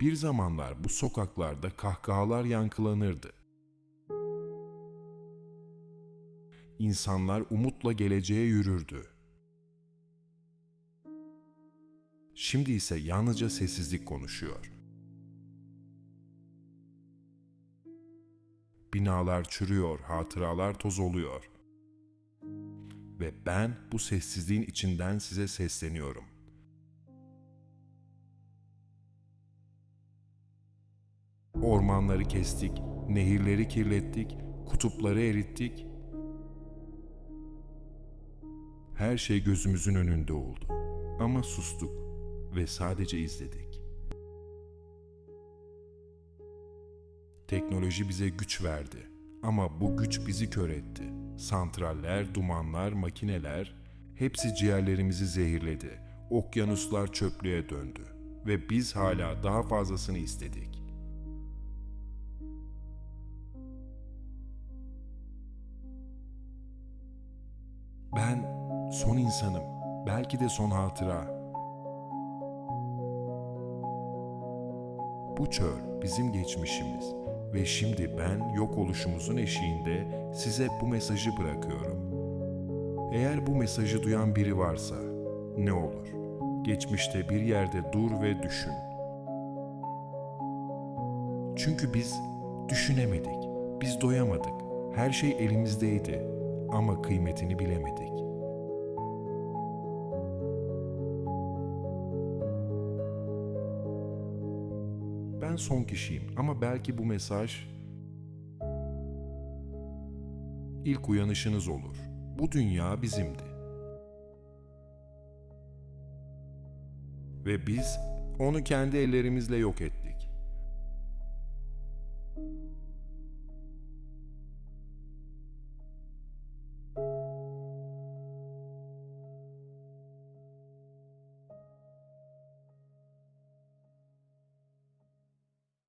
Bir zamanlar bu sokaklarda kahkahalar yankılanırdı. İnsanlar umutla geleceğe yürürdü. Şimdi ise yalnızca sessizlik konuşuyor. Binalar çürüyor, hatıralar toz oluyor. Ve ben bu sessizliğin içinden size sesleniyorum. Ormanları kestik, nehirleri kirlettik, kutupları erittik. Her şey gözümüzün önünde oldu. Ama sustuk ve sadece izledik. Teknoloji bize güç verdi ama bu güç bizi kör etti. Santraller, dumanlar, makineler hepsi ciğerlerimizi zehirledi. Okyanuslar çöplüğe döndü ve biz hala daha fazlasını istedik. Ben son insanım. Belki de son hatıra. Bu çöl bizim geçmişimiz ve şimdi ben yok oluşumuzun eşiğinde size bu mesajı bırakıyorum. Eğer bu mesajı duyan biri varsa ne olur? Geçmişte bir yerde dur ve düşün. Çünkü biz düşünemedik. Biz doyamadık. Her şey elimizdeydi ama kıymetini bilemedik. Ben son kişiyim ama belki bu mesaj ilk uyanışınız olur. Bu dünya bizimdi. Ve biz onu kendi ellerimizle yok ettik.